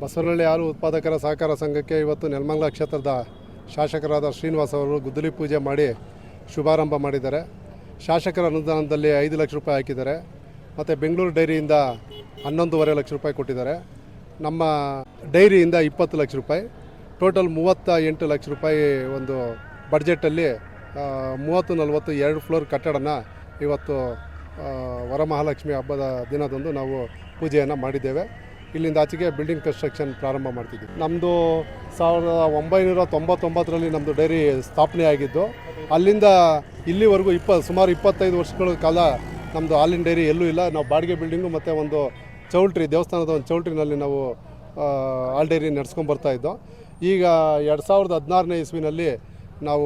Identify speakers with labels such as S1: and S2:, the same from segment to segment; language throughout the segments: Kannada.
S1: ಬಸವನಹಳ್ಳಿ ಹಾಲು ಉತ್ಪಾದಕರ ಸಹಕಾರ ಸಂಘಕ್ಕೆ ಇವತ್ತು ನೆಲಮಂಗಲ ಕ್ಷೇತ್ರದ ಶಾಸಕರಾದ ಶ್ರೀನಿವಾಸ್ ಅವರು ಗುದ್ದಲಿ ಪೂಜೆ ಮಾಡಿ ಶುಭಾರಂಭ ಮಾಡಿದ್ದಾರೆ. ಶಾಸಕರ ಅನುದಾನದಲ್ಲಿ ಐದು ಲಕ್ಷ ರೂಪಾಯಿ ಹಾಕಿದ್ದಾರೆ. ಮತ್ತು ಬೆಂಗಳೂರು ಡೈರಿಯಿಂದ ಹನ್ನೊಂದೂವರೆ ಲಕ್ಷ ರೂಪಾಯಿ ಕೊಟ್ಟಿದ್ದಾರೆ. ನಮ್ಮ ಡೈರಿಯಿಂದ ಇಪ್ಪತ್ತು ಲಕ್ಷ ರೂಪಾಯಿ, ಟೋಟಲ್ ಮೂವತ್ತ ಎಂಟು ಲಕ್ಷ ರೂಪಾಯಿ ಒಂದು ಬಡ್ಜೆಟಲ್ಲಿ ಮೂವತ್ತು ನಲವತ್ತು ಎರಡು ಫ್ಲೋರ್ ಕಟ್ಟಡನ ಇವತ್ತು ವರಮಹಾಲಕ್ಷ್ಮಿ ಹಬ್ಬದ ದಿನದಂದು ನಾವು ಪೂಜೆಯನ್ನು ಮಾಡಿದ್ದೇವೆ. ಇಲ್ಲಿಂದ ಆಚೆಗೆ ಬಿಲ್ಡಿಂಗ್ ಕನ್ಸ್ಟ್ರಕ್ಷನ್ ಪ್ರಾರಂಭ ಮಾಡ್ತಿದ್ವಿ. ನಮ್ಮದು ಸಾವಿರದ ಒಂಬೈನೂರ ತೊಂಬತ್ತೊಂಬತ್ತರಲ್ಲಿ ನಮ್ಮದು ಡೈರಿ ಸ್ಥಾಪನೆ ಆಗಿದ್ದು, ಅಲ್ಲಿಂದ ಇಲ್ಲಿವರೆಗೂ ಇಪ್ಪ, ಸುಮಾರು ಇಪ್ಪತ್ತೈದು ವರ್ಷಗಳ ಕಾಲ ನಮ್ಮದು ಹಾಲಿನ ಡೈರಿ ಎಲ್ಲೂ ಇಲ್ಲ. ನಾವು ಬಾಡಿಗೆ ಬಿಲ್ಡಿಂಗು ಮತ್ತು ಒಂದು ಚೌಲ್ಟ್ರಿ, ದೇವಸ್ಥಾನದ ಒಂದು ಚೌಲ್ಟ್ರಿನಲ್ಲಿ ನಾವು ಹಾಲ್ ಡೈರಿ ನಡೆಸ್ಕೊಂಡು ಇದ್ದೋ. ಈಗ ಎರಡು ಸಾವಿರದ ಹದಿನಾರನೇ ಇಸ್ವಿನಲ್ಲಿ ನಾವು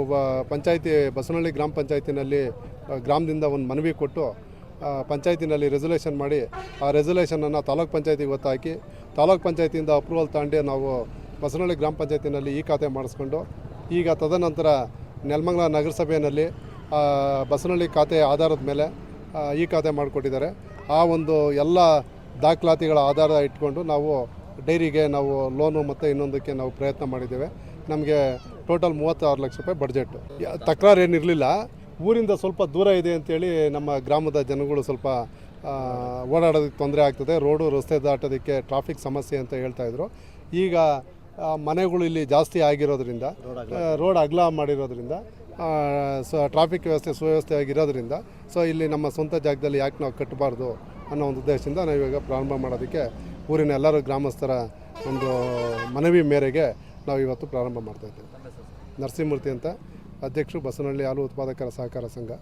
S1: ಪಂಚಾಯತಿ ಬಸವನಹಳ್ಳಿ ಗ್ರಾಮ ಪಂಚಾಯತಿನಲ್ಲಿ ಗ್ರಾಮದಿಂದ ಒಂದು ಮನವಿ ಕೊಟ್ಟು ಪಂಚಾಯತಿನಲ್ಲಿ ರೆಸೊಲ್ಯೂಷನ್ ಮಾಡಿ ಆ ರೆಸೊಲ್ಯೂಷನನ್ನು ತಾಲೂಕ್ ಪಂಚಾಯತಿಗೆ ಒತ್ತಾಕಿ ತಾಲೂಕ್ ಪಂಚಾಯತಿಯಿಂದ ಅಪ್ರೂವಲ್ ತಾಂಡಿ ನಾವು ಬಸನಹಳ್ಳಿ ಗ್ರಾಮ ಪಂಚಾಯತಿನಲ್ಲಿ ಈ ಖಾತೆ ಮಾಡಿಸ್ಕೊಂಡು, ಈಗ ತದನಂತರ ನೆಲಮಂಗಲ ನಗರಸಭೆಯಲ್ಲಿ ಬಸನಹಳ್ಳಿ ಖಾತೆ ಆಧಾರದ ಮೇಲೆ ಈ ಖಾತೆ ಮಾಡಿಕೊಟ್ಟಿದ್ದಾರೆ. ಆ ಒಂದು ಎಲ್ಲ ದಾಖಲಾತಿಗಳ ಆಧಾರ ಇಟ್ಕೊಂಡು ನಾವು ಡೈರಿಗೆ ನಾವು ಲೋನು ಮತ್ತು ಇನ್ನೊಂದಕ್ಕೆ ನಾವು ಪ್ರಯತ್ನ ಮಾಡಿದ್ದೇವೆ. ನಮಗೆ ಟೋಟಲ್ ಮೂವತ್ತಾರು ಲಕ್ಷ ರೂಪಾಯಿ ಬಡ್ಜೆಟ್ಟು ಯ- ತಕರಾರು ಏನಿರಲಿಲ್ಲ. ಊರಿಂದ ಸ್ವಲ್ಪ ದೂರ ಇದೆ ಅಂತೇಳಿ ನಮ್ಮ ಗ್ರಾಮದ ಜನಗಳು ಸ್ವಲ್ಪ ಓಡಾಡೋದಕ್ಕೆ ತೊಂದರೆ ಆಗ್ತದೆ. ರೋಡು ರಸ್ತೆ ದಾಟೋದಕ್ಕೆ ಟ್ರಾಫಿಕ್ ಸಮಸ್ಯೆ ಅಂತ ಹೇಳ್ತಾಯಿದ್ರು ಈಗ ಮನೆಗಳು ಇಲ್ಲಿ ಜಾಸ್ತಿ ಆಗಿರೋದ್ರಿಂದ ರೋಡ್ ಅಗಲ ಮಾಡಿರೋದ್ರಿಂದ ಸೊ ಟ್ರಾಫಿಕ್ ವ್ಯವಸ್ಥೆ ಸುವ್ಯವಸ್ಥೆ ಆಗಿರೋದ್ರಿಂದ ಸೊ ಇಲ್ಲಿ ನಮ್ಮ ಸ್ವಂತ ಜಾಗದಲ್ಲಿ ಯಾಕೆ ನಾವು ಕಟ್ಟಬಾರ್ದು ಅನ್ನೋ ಒಂದು ಉದ್ದೇಶದಿಂದ ನಾವು ಇವಾಗ ಪ್ರಾರಂಭ ಮಾಡೋದಕ್ಕೆ ಊರಿನ ಎಲ್ಲರೂ ಗ್ರಾಮಸ್ಥರ ಒಂದು ಮನವಿ ಮೇರೆಗೆ ನಾವು ಇವತ್ತು ಪ್ರಾರಂಭ ಮಾಡ್ತಾ ಇದ್ದೇವೆ. ನರಸಿಂಹಮೂರ್ತಿ ಅಂತ ಅಧ್ಯಕ್ಷರು ಬಸನಹಳ್ಳಿ ಹಾಲು ಉತ್ಪಾದಕರ ಸಹಕಾರ ಸಂಘ.